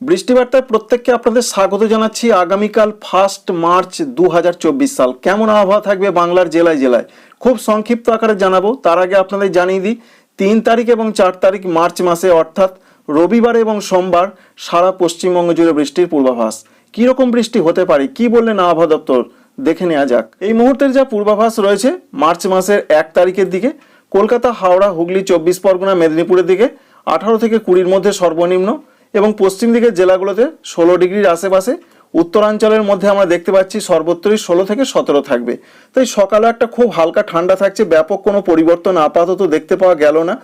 বৃষ্টিবার্তায় প্রত্যেককে আপনাদের স্বাগত জানাচ্ছি। আগামীকাল ফার্স্ট মার্চ দু হাজার চব্বিশ সাল। কেমন আবহাওয়া থাকবে বাংলার জেলায় জেলায়? খুব সংক্ষিপ্ত আকারে জানাব। তার আগে আপনাদের জানিয়ে দিই, তিন তারিখ এবং চার তারিখ মার্চ মাসে, অর্থাৎ রবিবার এবং সোমবার সারা পশ্চিমবঙ্গ জুড়ে বৃষ্টির পূর্বাভাস। কীরকম বৃষ্টি হতে পারে, কি বললেন আবহাওয়া দপ্তর? দেখে নেওয়া যাক। এই মুহূর্তের যা পূর্বাভাস রয়েছে মার্চ মাসের এক তারিখের দিকে, কলকাতা, হাওড়া, হুগলি, চব্বিশ পরগনা, মেদিনীপুরের দিকে, আঠারো থেকে কুড়ির মধ্যে সর্বনিম্ন এবং পশ্চিম দিকের জেলাগুলোতে ষোলো ডিগ্রির আশেপাশে, উত্তরাঞ্চলের মধ্যে আমরা দেখতে পাচ্ছি সর্বত্রই ষোলো থেকে সতেরো থাকবে। তাই সকালে একটা খুব হালকা ঠান্ডা থাকছে, ব্যাপক কোনো পরিবর্তন আপাতত দেখতে পাওয়া গেল না।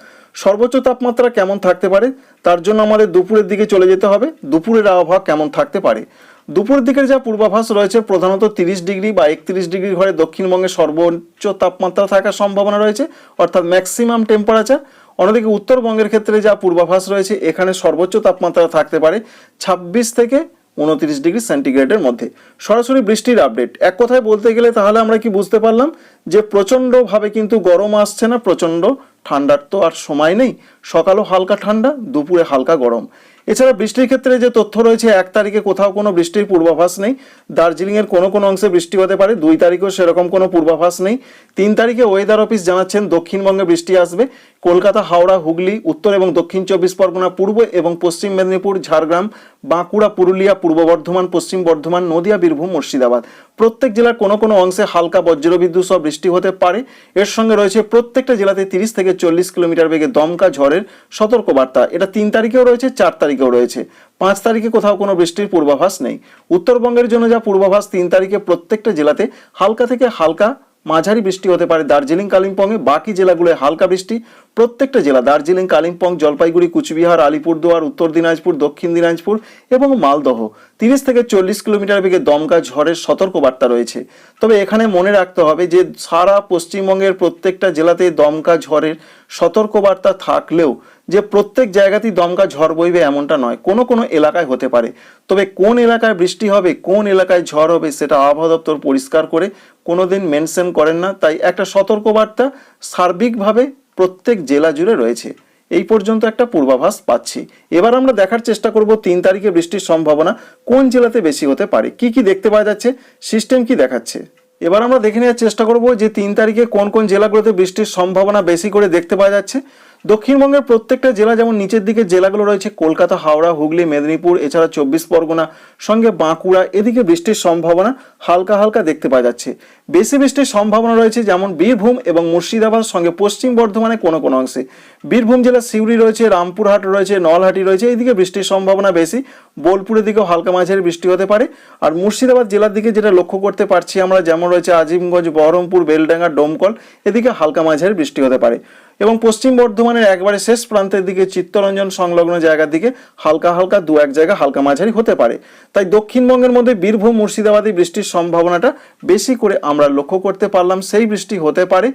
সর্বোচ্চ তাপমাত্রা কেমন থাকতে পারে? তার জন্য আমাদের দুপুরের দিকে চলে যেতে হবে। দুপুরের আবহাওয়া কেমন থাকতে পারে? দুপুরের দিকের যা পূর্বাভাস রয়েছে, প্রধানত তিরিশ ডিগ্রি বা একত্রিশ ডিগ্রি ঘরে দক্ষিণবঙ্গে সর্বোচ্চ তাপমাত্রা থাকার সম্ভাবনা রয়েছে, অর্থাৎ ম্যাক্সিমাম টেম্পারেচার অন্যদিকে উত্তরবঙ্গের ক্ষেত্রে যা পূর্বাভাস রয়েছে, এখানে সর্বোচ্চ তাপমাত্রা থাকতে পারে ছাব্বিশ থেকে উনত্রিশ ডিগ্রি সেন্টিগ্রেডের মধ্যে। সরাসরি বৃষ্টির আপডেট এক কথায় বলতে গেলে তাহলে আমরা কি বুঝতে পারলাম যে প্রচণ্ডভাবে কিন্তু গরম আসছে না, প্রচণ্ড ঠান্ডার তো আর সময় নেই। সকালও হালকা ঠান্ডা, দুপুরে হালকা গরম। এছাড়া বৃষ্টির ক্ষেত্রে যে তথ্য রয়েছে, এক তারিখে কোথাও কোনো বৃষ্টির পূর্বাভাস নেই। দার্জিলিংয়ের কোনো কোনো অংশে বৃষ্টি হতে পারে, দুই তারিখেও সেরকম কোনো পূর্বাভাস নেই। তিন তারিখে ওয়েদার অফিস জানাচ্ছেন, দক্ষিণবঙ্গে বৃষ্টি আসবে। কলকাতা, হাওড়া, হুগলি, উত্তর এবং দক্ষিণ চব্বিশ পরগনা পূর্ব এবং পশ্চিম মেদিনীপুর, ঝাড়গ্রাম, বাঁকুড়া, পুরুলিয়া, পূর্ব বর্ধমান, পশ্চিম বর্ধমান, নদিয়া, বীরভূম, মুর্শিদাবাদ। প্রত্যেক জেলার কোনো কোনো অংশে হালকা বজ্রবিদ্যুৎ সহ বৃষ্টি হতে পারে। এর সঙ্গে রয়েছে প্রত্যেকটা জেলাতে তিরিশ থেকে চল্লিশ কিলোমিটার বেগে দমকা ঝড়ের সতর্কবার্তা। এটা তিন তারিখেও রয়েছে, চার তারিখেও রয়েছে। পাঁচ তারিখে কোথাও কোনো বৃষ্টির পূর্বাভাস নেই। উত্তরবঙ্গের জন্য যা পূর্বাভাস, তিন তারিখে প্রত্যেকটা জেলাতে হালকা থেকে হালকা মাঝারি বৃষ্টি হতে পারে। দার্জিলিং, কালিম্পংয়ে বাকি জেলাগুলোয় হালকা বৃষ্টি। প্রত্যেকটা জেলা, দার্জিলিং, কালিম্পং, জলপাইগুড়ি, কুচবিহার, আলিপুরদুয়ার, উত্তর দিনাজপুর, দক্ষিণ দিনাজপুর এবং মালদহ। তিরিশ থেকে চল্লিশ কিলোমিটার বেগে দমকা ঝড়ের সতর্কবার্তা রয়েছে। তবে এখানে মনে রাখতে হবে যে সারা পশ্চিমবঙ্গের প্রত্যেকটা জেলাতে দমকা ঝড়ের সতর্কবার্তা থাকলেও যে প্রত্যেক জায়গাতেই দমকা ঝড় বইবে এমনটা নয়, কোনো কোনো এলাকায় হতে পারে। তবে কোন এলাকায় বৃষ্টি হবে, কোন এলাকায় ঝড় হবে সেটা আবহাওয়া দপ্তর পরিষ্কার করে কোনো দিন মেনশন করেন না। তাই একটা সতর্কবার্তা সার্বিকভাবে প্রত্যেক জেলা জুড়ে রয়েছে। এই পর্যন্ত একটা পূর্বাভাস পাচ্ছি। এবার আমরা দেখার চেষ্টা করব তিন তারিখে বৃষ্টির সম্ভাবনা কোন জেলাতে বেশি হতে পারে। কি কি দেখতে পাওয়া যাচ্ছে, সিস্টেম কি দেখাচ্ছে? এবার আমরা দেখে নেওয়ার চেষ্টা করব যে তিন তারিখে কোন কোন জেলাগুলোতে বৃষ্টির সম্ভাবনা বেশি করে দেখতে পাওয়া যাচ্ছে। দক্ষিণবঙ্গের প্রত্যেকটা জেলা যেমন নিচের দিকে জেলাগুলো রয়েছে, কলকাতা, হাওড়া, হুগলি, মেদিনীপুর, এছাড়া চব্বিশ পরগনা, সঙ্গে বাঁকুড়া, এদিকে বৃষ্টির সম্ভাবনা হালকা হালকা দেখতে পাওয়া যাচ্ছে। বেশি বৃষ্টির সম্ভাবনা রয়েছে যেমন বীরভূম এবং মুর্শিদাবাদ সঙ্গে পশ্চিম বর্ধমানে কোনো কোনো অংশে। বীরভূম জেলার সিউড়ি রয়েছে, রামপুরহাট রয়েছে, নলহাটি রয়েছে এইদিকে বৃষ্টির সম্ভাবনা বেশি। বোলপুরের দিকেও হালকা মাঝারি বৃষ্টি হতে পারে। আর মুর্শিদাবাদ জেলার দিকে যেটা লক্ষ্য করতে পারছি আমরা, যেমন রয়েছে আজিমগঞ্জ, বহরমপুর, বেলডাঙ্গা, ডোমকল, এদিকে হালকা মাঝারি বৃষ্টি হতে পারে। এবং পশ্চিম বর্ধমানের একবারে শেষ প্রান্তের দিকে চিত্তরঞ্জন সংলগ্ন জায়গার দিকে হালকা হালকা দু এক জায়গা হালকা মাঝারি হতে পারে। তাই দক্ষিণবঙ্গের মধ্যে বীরভূম, মুর্শিদাবাদে বৃষ্টির সম্ভাবনাটা বেশি করে আমরা লক্ষ্য করতে পারলাম। সেই বৃষ্টি হতে পারে।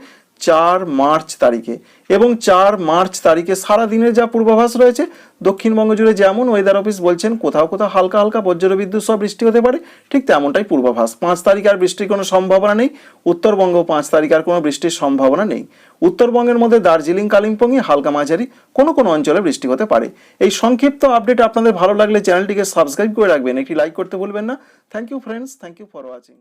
চার মার্চ তারিখে। এবং চার মার্চ তারিখে সারা দিনের যা পূর্বাভাস রয়েছে, দক্ষিণবঙ্গ জুড়ে যেমন ওয়েদার অফিস বলছেন, কোথাও কোথাও হালকা হালকা বজ্রবিদ্যুৎ সহ বৃষ্টি হতে পারে, ঠিক তেমনটাই পূর্বাভাস। পাঁচ তারিখ আর বৃষ্টির কোনো সম্ভাবনা নেই। উত্তরবঙ্গ পাঁচ তারিখ আর কোনো বৃষ্টির সম্ভাবনা নেই। উত্তরবঙ্গের মধ্যে দার্জিলিং কালিম্পংয়ে হালকা মাঝারি কোনো কোনো অঞ্চলে বৃষ্টি হতে পারে। এই সংক্ষিপ্ত আপডেট আপনাদের ভালো লাগলে চ্যানেলটিকে সাবস্ক্রাইব করে রাখবেন। একটি লাইক করতে ভুলবেন না। Thank you friends thank you for watching